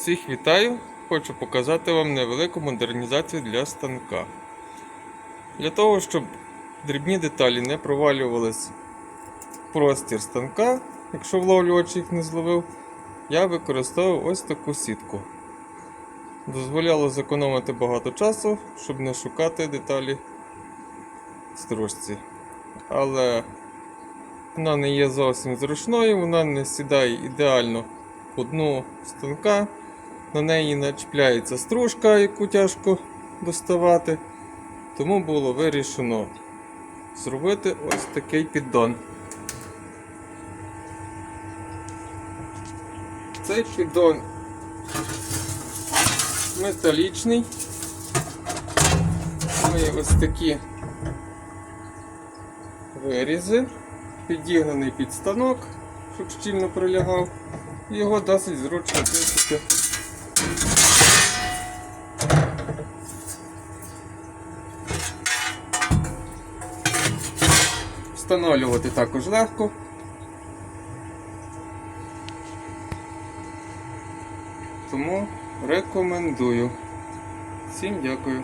Всіх вітаю! Хочу показати вам невелику модернізацію для станка. Для того, щоб дрібні деталі не провалювались в простір станка, якщо вловлювач їх не зловив, я використовував ось таку сітку. Дозволяло зекономити багато часу, щоб не шукати деталі в стружці. Але вона не є зовсім зручною, вона не сідає ідеально по дну станка. На неї начіпляється стружка, яку тяжко доставати. Тому було вирішено зробити ось такий піддон. Цей піддон металічний. Має ось такі вирізи, підігнаний під станок, щоб щільно прилягав. Його досить зручно Встановлювати також легко. Тому рекомендую. Всім дякую.